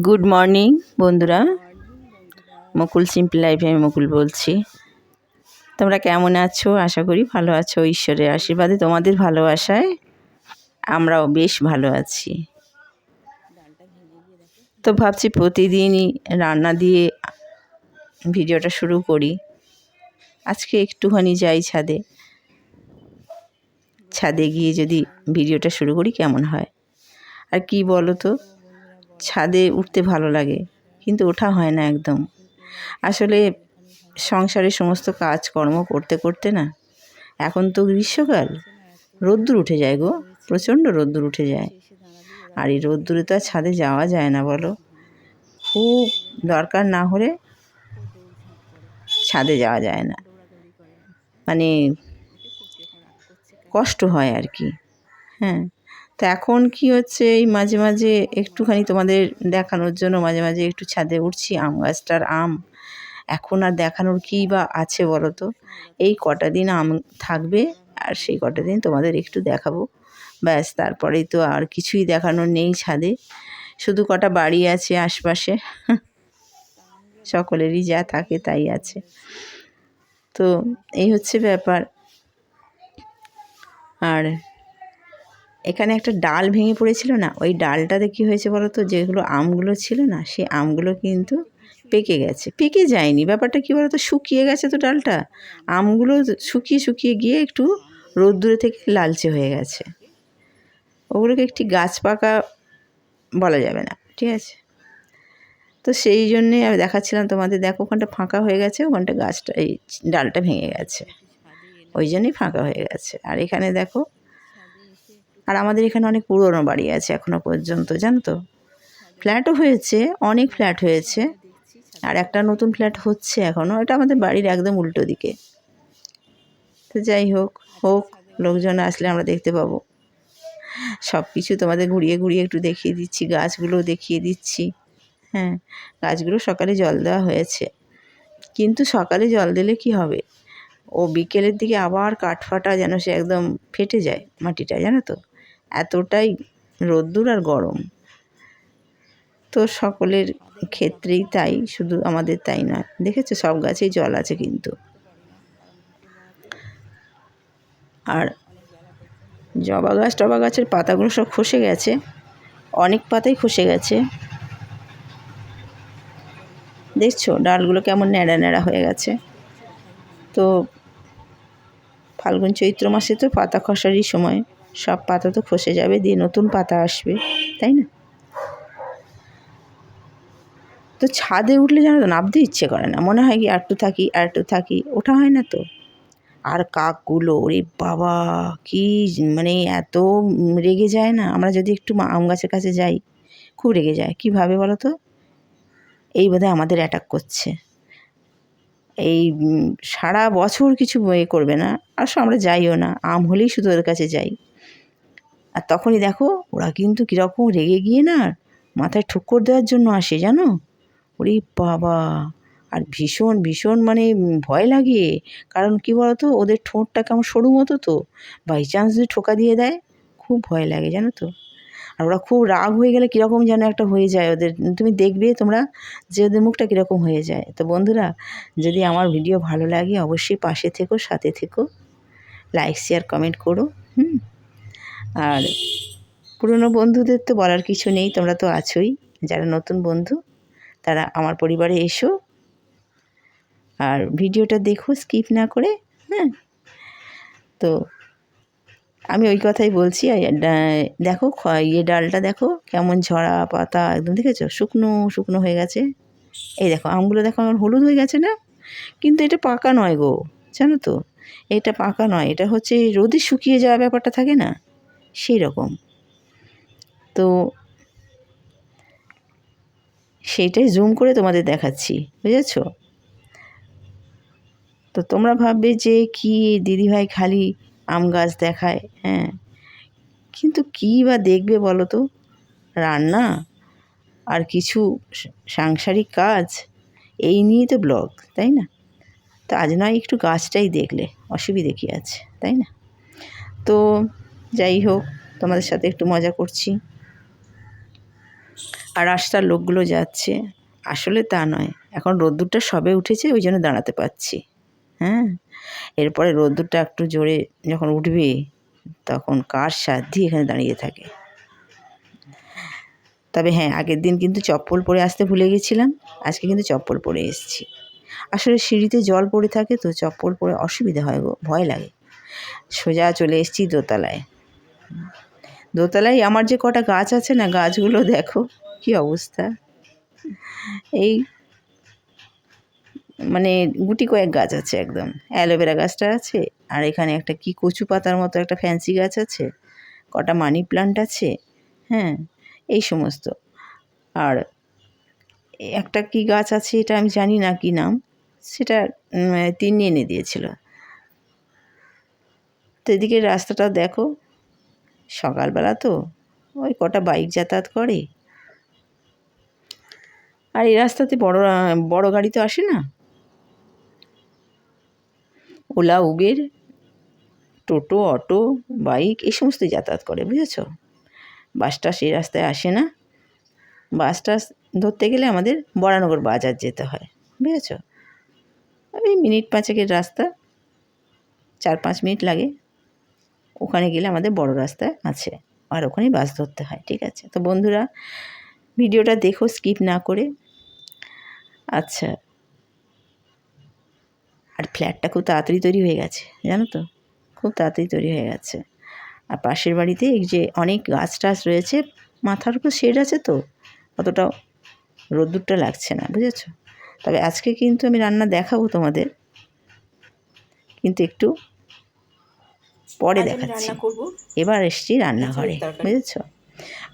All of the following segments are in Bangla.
গুড মর্নিং বন্ধুরা। মুকুল সিম্পল লাইফে আমি মুকুল বলছি। তোমরা কেমন আছো? আশা করি ভালো আছো। ঈশ্বরের আশীর্বাদে তোমাদের ভালোবাসায় আমরাও বেশ ভালো আছি। তো ভাবছি প্রতিদিনই রান্না দিয়ে ভিডিওটা শুরু করি। আজকে একটুখানি যাই ছাদে। ছাদে গিয়ে যদি ভিডিওটা শুরু করি, কেমন হয়? আর কি বলো তো? ছাদে উঠতে ভালো লাগে, কিন্তু ওঠা হয় না একদম। আসলে সংসারের সমস্ত কাজকর্ম করতে করতে না, এখন তো গ্রীষ্মকাল। রোদ্দুর উঠে যায় গো, প্রচণ্ড রোদ্দুর উঠে যায়। আর এই রোদ্দুরে তো আর ছাদে যাওয়া যায় না বলো। খুব দরকার না হলে ছাদে যাওয়া যায় না। মানে কষ্ট হয় আর কি হ্যাঁ। তো এখন কি হচ্ছে? এই মাঝে মাঝে একটুখানি তোমাদের দেখানোর জন্য মাঝে মাঝে একটু ছাদে উঠছি, আম গাছটার আম। এখন আর দেখানোর কী বা আছে বলো তো? এই কটা দিন আম থাকবে আর সেই কটা দিন তোমাদের একটু দেখাবো। ব্যাস তারপরেই তো আর কিছুই দেখানোর নেই ছাদে। শুধু কটা বাড়ি আছে আশপাশে। সকলেরই যা থাকে তাই আছে। তো এই হচ্ছে ব্যাপার। আর এখানে একটা ডাল ভেঙে পড়েছিল না? ওই ডালটাতে কী হয়েছে বলো তো যেগুলো আমগুলো ছিল না, সেই আমগুলো কিন্তু পেকে গেছে। পেকে যায়নি। ব্যাপারটা কী বলো তো শুকিয়ে গেছে তো ডালটা। আমগুলো শুকিয়ে শুকিয়ে গিয়ে একটু রোদ্দুরে থেকে লালচে হয়ে গেছে। ওগুলোকে একটি গাছ পাকা বলা যাবে না, ঠিক আছে? তো সেই জন্যে আমি দেখাচ্ছিলাম তোমাদের, দেখো ওখানটা ফাঁকা হয়ে গেছে, ওখানটা গাছটা, এই ডালটা ভেঙে গেছে। ওই জন্যই ফাঁকা হয়ে গেছে। আর এখানে দেখো আর আমাদের এখানে অনেক পুরনো বাড়ি আছে এখনও পর্যন্ত জানো তো ফ্ল্যাটও হয়েছে, অনেক ফ্ল্যাট হয়েছে। আর একটা নতুন ফ্ল্যাট হচ্ছে এখনও এটা আমাদের বাড়ির একদম উল্টো দিকে। তো যাই হোক হোক, লোকজন আসলে আমরা দেখতে পাবো। সব কিছু তোমাদের ঘুরিয়ে ঘুরিয়ে একটু দেখিয়ে দিচ্ছি, গাছগুলো দেখিয়ে দিচ্ছি। হ্যাঁ গাছগুলো সকালে জল দেওয়া হয়েছে। কিন্তু সকালে জল দিলে কি হবে? ও বিকেলের দিকে আবার কাঠফাটা যেন সে একদম ফেটে যায় মাটিটা, জানো তো? এতটাই রোদ্দুর আর গরম। তো সকলের ক্ষেত্রেই তাই, শুধু আমাদের তাই নয়। দেখেছ, সব গাছেই জল আছে কিন্তু। আর জবা গাছ, টবা গাছের পাতাগুলো সব খসে গেছে। অনেক পাতাই খসে গেছে। দেখছ, ডালগুলো কেমন ন্যাড়া ন্যাড়া হয়ে গেছে। তো ফাল্গুন চৈত্র মাসে তো পাতা খসারই সময়। সব পাতা তো খসে যাবে, দিয়ে নতুন পাতা আসবে, তাই না? তো ছাদে উঠলে জানো তো নামতে ইচ্ছে করে না, মনে হয় কি আর একটু থাকি, আর একটু থাকি, ওঠা হয় না তো। আর কাকগুলো, ওরে বাবা, কি মানে এত রেগে যায় না, আমরা যদি একটু আম গাছের কাছে যাই, খুব রেগে যায় কীভাবে বলো তো? এই বোধহয় আমাদের অ্যাটাক করছে। এই সারা বছর কিছু করবে না, আর আমরা যাইও না, আম হলেই শুধু ওদের কাছে যাই। আর তখনই দেখো, ওরা কিন্তু কীরকম রেগে গিয়ে না মাথায় ঠুক্কর দেওয়ার জন্য আসে, জানো? ওরে বাবা! আর ভীষণ ভীষণ মানে ভয় লাগে। কারণ কী বলতো? ওদের ঠোঁটটা কেমন সরু মতো তো। বাই চান্স যদি ঠোকা দিয়ে দেয়, খুব ভয় লাগে, জানো তো? আর ওরা খুব রাগ হয়ে গেলে কীরকম যেন একটা হয়ে যায় ওদের। তুমি দেখবে তোমরা যে ওদের মুখটা কীরকম হয়ে যায়। তো বন্ধুরা, যদি আমার ভিডিও ভালো লাগে, অবশ্যই পাশে থেকো, সাথে থেকো। লাইক শেয়ার কমেন্ট করো। হুম? আর পুরনো বন্ধুদের তো বলার কিছু নেই, তোমরা তো আছোই। যারা নতুন বন্ধু, তারা আমার পরিবারে এসো। আর ভিডিওটা দেখো স্কিপ না করে হ্যাঁ। তো আমি ওই কথাই বলছি দেখো ইয়ে ডালটা দেখো, কেমন ঝরা পাতা, একদম দেখেছ? শুকনো শুকনো হয়ে গেছে। এই দেখো, আমগুলো দেখো, আমার হলুদ হয়ে গেছে না? কিন্তু এটা পাকা নয় গো, জানো তো? এটা পাকা নয়, এটা হচ্ছে রোদে শুকিয়ে যাওয়া ব্যাপারটা থাকে না? সেই রকম। তো সেইটাই জুম করে তোমাদের দেখাচ্ছি, বুঝেছ? তো তোমরা ভাববে যে কি দিদিভাই খালি আম গাছ দেখায় হ্যাঁ। কিন্তু কী বা দেখবে বলো তো? রান্না আর কিছু সাংসারিক কাজ, এই নিয়েই তো ব্লগ, তাই না? তো আজ নয় একটু গাছটাই দেখলে, অসুবিধে কী আছে, তাই না? তো যাই হোক, তোমাদের সাথে একটু মজা করছি। আর রাস্তার লোকগুলো যাচ্ছে। আসলে তা নয়, এখন রোদ্দুরটা সবে উঠেছে, ওই জন্য দাঁড়াতে পারছি। হ্যাঁ এরপরে রোদ্দুরটা একটু জোরে যখন উঠবে, তখন কার সাধ্যি এখানে দাঁড়িয়ে থাকে? তবে হ্যাঁ আগের দিন কিন্তু চপ্পল পরে আসতে ভুলে গেছিলাম, আজকে কিন্তু চপ্পল পরে এসেছি। আসলে সিঁড়িতে জল পড়ে থাকে, তো চপ্পল পরে অসুবিধা হয় গো, ভয় লাগে। সোজা চলে এসেছি দোতলায়। দোতলায় আমার যে কটা গাছ আছে না, গাছগুলো দেখো কি অবস্থা। এই মানে গুটি কয়েক গাছ আছে একদম। অ্যালোভেরা গাছটা আছে, আর এখানে একটা কি কচু পাতার মতো একটা ফ্যান্সি গাছ আছে, কটা মানি প্লান্ট আছে হ্যাঁ এই সমস্ত। আর একটা কি গাছ আছে এটা আমি জানি না কি নাম, সেটা তিন্নি এনে দিয়েছিল। তো এদিকে রাস্তাটা দেখো সকালবেলা তো, ওই কটা বাইক যাতায়াত করে। আর এই রাস্তাতে বড় বড় গাড়ি তো আসে না। ওলা, উবের, টোটো, অটো, বাইক, এই সমস্তই যাতায়াত করে, বুঝেছ? বাসটা সেই রাস্তায় আসে না। বাসটা ধরতে গেলে আমাদের বরানগর বাজার যেতে হয়, বুঝেছ? ওই মিনিট পাঁচেকের রাস্তা, চার পাঁচ মিনিট লাগে। ওখানে গেলে আমাদের বড় রাস্তায় আছে, আর ওখানেই বাস ধরতে হয়, ঠিক আছে? তো বন্ধুরা, ভিডিওটা দেখো স্কিপ না করে। আচ্ছা। আর ফ্ল্যাটটা খুব তাড়াতাড়ি তৈরি হয়ে গেছে, জানো তো? খুব তাড়াতাড়ি তৈরি হয়ে গেছে। আর পাশের বাড়িতে এই যে অনেক গাছ টাছ রয়েছে, মাথার উপর শেড আছে তো, অতটাও রোদ্দুরটা লাগছে না, বুঝেছ? তবে আজকে কিন্তু আমি রান্না দেখাবো তোমাদের। কিন্তু একটু পরে দেখাচ্ছি রান্না করব। এবার এসছি রান্নাঘরে বুঝেছ?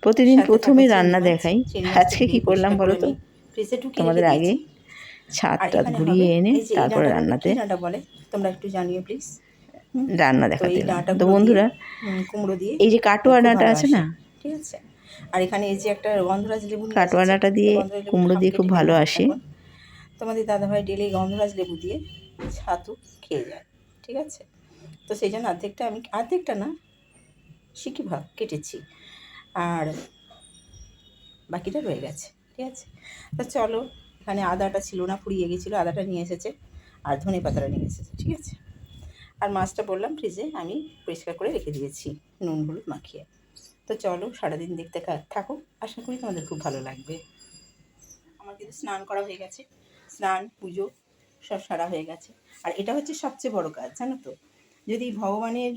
প্রতিদিন প্রথমে রান্না দেখাই। আজকে কি করলাম বলো তো? তোমাদের আগে দিয়েছি। ছাদ আর টাদ ঘুরিয়ে এনে তারপরে রান্নাতে বলে? তোমরা একটু জানিও প্লিজ রান্না দেখাতে। তো বন্ধুরা কুমড়ো দিয়ে এই যে কাটোয়া ডাঁটা আছে না? ঠিক আছে। আর এখানে এই যে একটা গন্ধরাজ লেবু কাটোয়া। ডাঁটা দিয়ে কুমড়ো দিয়ে খুব ভালো আসে। তোমাদের দাদাভাই ডেলি গন্ধরাজ লেবু দিয়ে ছাতু খেয়ে যায়। ঠিক আছে? তো সেই জন্য অর্ধেকটা আমি অর্ধেকটা না সিকি ভাগ কেটেছি। আর বাকিটা রয়ে গেছে, ঠিক আছে? তো চলো, এখানে আদাটা ছিল না, ফুরিয়ে গেছিল, আদাটা নিয়ে এসেছে, আর ধনে পাতাটা নিয়ে এসেছে, ঠিক আছে? আর মাছটা বললাম ফ্রিজে, আমি পরিষ্কার করে রেখে দিয়েছি, নুন, হলুদ মাখিয়ে। তো চলো, সারাদিন দেখতে থাকো, আশা করি তোমাদের খুব ভালো লাগবে। আমার কিন্তু স্নান করা হয়ে গেছে, স্নান, পুজো, সব সারা হয়ে গেছে। আর এটা হচ্ছে সবচেয়ে বড় কাজ, জানো তো? যদি ভগবানের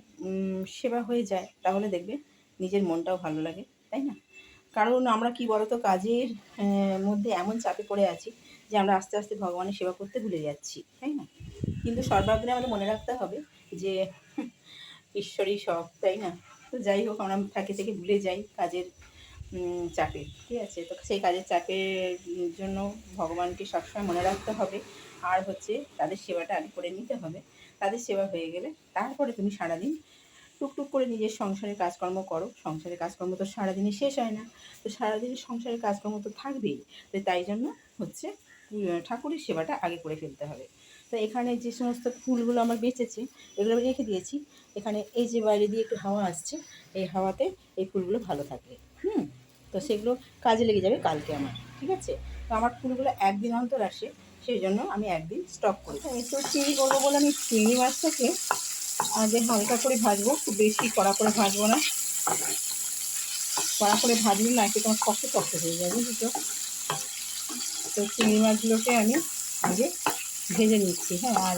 সেবা হয়ে যায়, তাহলে দেখবে নিজের মনটাও ভালো লাগে, তাই না? কারণ আমরা কি বলতো, কাজের মধ্যে এমন চাপে পড়ে আছি যে আমরা আস্তে আস্তে ভগবানের সেবা করতে ভুলে যাচ্ছি, তাই না? কিন্তু সর্বাগ্রে আমাদের মনে রাখতে হবে যে, ঈশ্বরই সব, তাই না? তো যাই হোক, আমরা থাকে থেকে ভুলে যাই কাজের চাপে, ঠিক আছে? তো সেই কাজের চাপের জন্য ভগবানকে সবসময় মনে রাখতে হবে। আর হচ্ছে তাদের সেবাটা আগে করে নিতে হবে। তাদের সেবা হয়ে গেলে তারপরে তুমি সারাদিন টুকটুক করে নিজের সংসারের কাজকর্ম করো। সংসারের কাজকর্ম তো সারাদিনই শেষ হয় না। তো সারাদিন সংসারের কাজকর্ম তো থাকবেই। তো তাই জন্য হচ্ছে ঠাকুরের সেবাটা আগে করে ফেলতে হবে। তো এখানে যে সমস্ত ফুলগুলো আমার বেঁচেছে, এগুলো আমি রেখে দিয়েছি। এখানে এই যে বাইরে দিয়ে একটু হাওয়া আসছে, এই হাওয়াতে এই ফুলগুলো ভালো থাকে হুম? তো সেগুলো কাজে লেগে যাবে কালকে আমার, ঠিক আছে? তো আমার ফুলগুলো একদিন অন্তর আসে। সেই জন্য আমি একদিন স্টক করি। আমি তো চিংড়ি করব বলে আমি চিংড়ি মাছটাকে আগে হালকা করে ভাজবো, খুব বেশি কড়া করে ভাজবো না। কড়া করে ভাজলে না একটু তোমার শক্ত শক্ত হয়ে যাবে, বুঝেছ? তো চিংড়ি মাছগুলোকে আমি আগে ভেজে নিচ্ছি হ্যাঁ? আর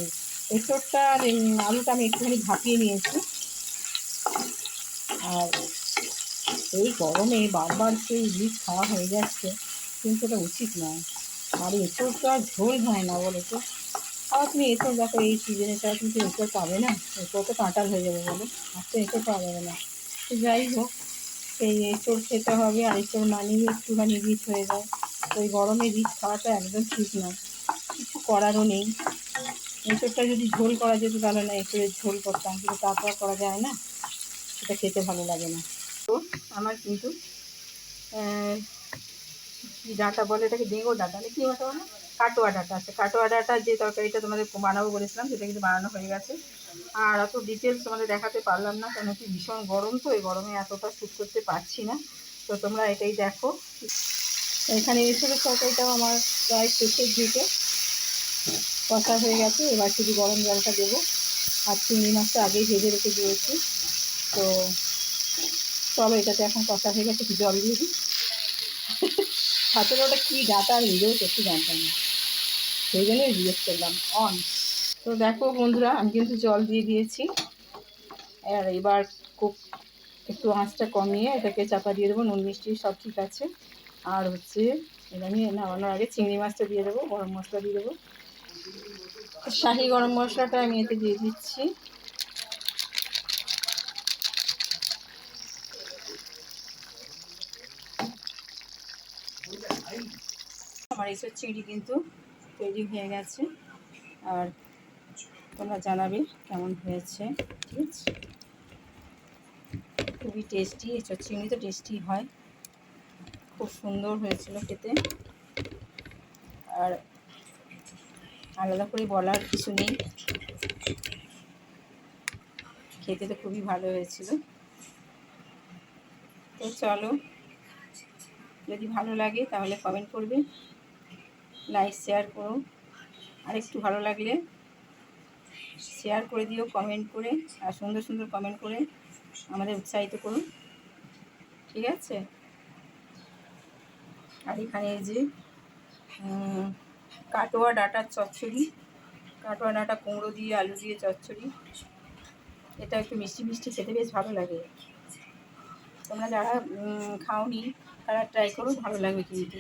এঁচোড়টা আর আলুটা আমি একটুখানি ভাপিয়ে নিয়েছি। আর এই গরমে বারবার সেই ইলিশ খাওয়া হয়ে যাচ্ছে, কিন্তু এটা উচিত নয়। আর এঁচোড় তো আর ঝোল হয় না বলো তো। আবার তুমি এঁচোড় দেখো, এই সিজনে ছাড়া তুমি তো এঁচোড় পাবে না। এঁচোড় তো কাঁটাল হয়ে যাবে বলো। আর তো এঁচোড় পাওয়া যাবে না। তো যাই হোক সেই এঁচোড় খেতে হবে, আর এঁচোড় মানিয়ে একটুখানি রিচ হয়ে যায়। তো এই গরমে রিচ খাওয়াটা একদম ঠিক নয় কিছু করারও নেই। এঁচোড়টা যদি ঝোল করা যেত তাহলে না এঁচোড়ের ঝোল করতাম। কিন্তু তারপর করা যায় না। সেটা খেতে ভালো লাগে না। তো আমার কিন্তু ডাঁটা বলে, এটাকে ডেঙ্গো ডাঁটা না কি ডাঁটা কাটোয়া ডাঁটা আছে। কাটোয়া ডাঁটা যে তরকারিটা তোমাদের বানাবো বলেছিলাম, সেটা কিন্তু বানানো হয়ে গেছে। আর অত ডিটেলস তোমাদের দেখাতে পারলাম না, কেন কি ভীষণ গরম তো, এই গরমে এতটা শ্যুট করতে পারছি না। তো তোমরা এটাই দেখো। এখানে এসবের তরকারিটাও আমার প্রায় শেষের দিকে কষা হয়ে গেছে। এবার শুধু গরম জলটা দেবো। আর চিংড়ি মাছটা আগেই ভেজে রেখে দিয়েছি। তো চলো, এটাতে এখন কষা হয়ে গেছে জল দিয়ে দিই। আসলে ওটা কী গাটা আমি নিজেও সত্যি জানতাম না। সেই জন্যই জিজ্ঞেস করলাম অন তো দেখো বন্ধুরা, আমি কিন্তু জল দিয়ে দিয়েছি। আর এবার খুব একটু আঁচটা কমিয়ে এটাকে চাপা দিয়ে দেবো, নুন, মিষ্টি সব ঠিক আছে। আর হচ্ছে, এটা আমি নামানোর আগে চিংড়ি মাছটা দিয়ে দেবো, গরম মশলা দিয়ে দেবো। শাহি গরম মশলাটা আমি এতে দিয়ে দিচ্ছি। আমার এইসব চিংড়ি কিন্তু তৈরি হয়ে গেছে। আর তোমরা জানাবে কেমন হয়েছে, ঠিক আছে? খুবই টেস্টি এসব চিংড়ি তো টেস্টি হয়। খুব সুন্দর হয়েছিল খেতে। আর আলাদা করে বলার কিছু নেই। খেতে তো খুবই ভালো হয়েছিল। তো চলো, যদি ভালো লাগে তাহলে কমেন্ট করবে। লাইক শেয়ার করো আর একটু ভালো লাগলে শেয়ার করে দিও কমেন্ট করে, আর সুন্দর সুন্দর কমেন্ট করে আমাদের উৎসাহিত করুন। ঠিক আছে? আর এখানে যে কাটোয়া ডাটার চচ্চড়ি, কাটোয়া ডাটা কুমড়ো দিয়ে, আলু দিয়ে চচ্চড়ি। এটা একটু মিষ্টি মিষ্টি খেতে বেশ ভালো লাগে। তোমরা যারা খাওনি, তারা ট্রাই করো, ভালো লাগবে কিন্তু।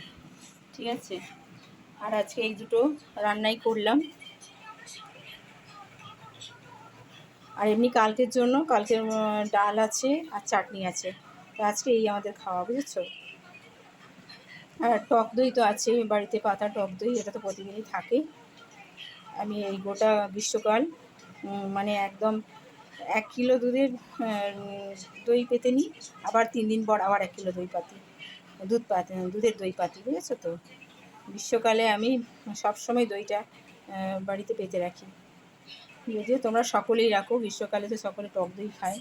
ঠিক আছে? আর আজকে এই দুটো রান্নাই করলাম। আর এমনি কালকের জন্য, কালকের ডাল আছে আর চাটনি আছে। তো আজকে এই আমাদের খাওয়া, বুঝেছ? আর টক দই তো আছে, বাড়িতে পাতা টক দই, এটা তো প্রতিদিনই থাকে। আমি এই গোটা গ্রীষ্মকাল মানে একদম এক কিলো দুধের দই পেতে নিই আবার তিন দিন পর আবার এক কিলো দই পাতি, দুধ পাতি, দুধের দই পাতি, বুঝেছ তো? গ্রীষ্মকালে আমি সবসময় দইটা বাড়িতে পেতে রাখি। যদিও তোমরা সকলেই রাখো, গ্রীষ্মকালে তো সকলে টক দই খায়।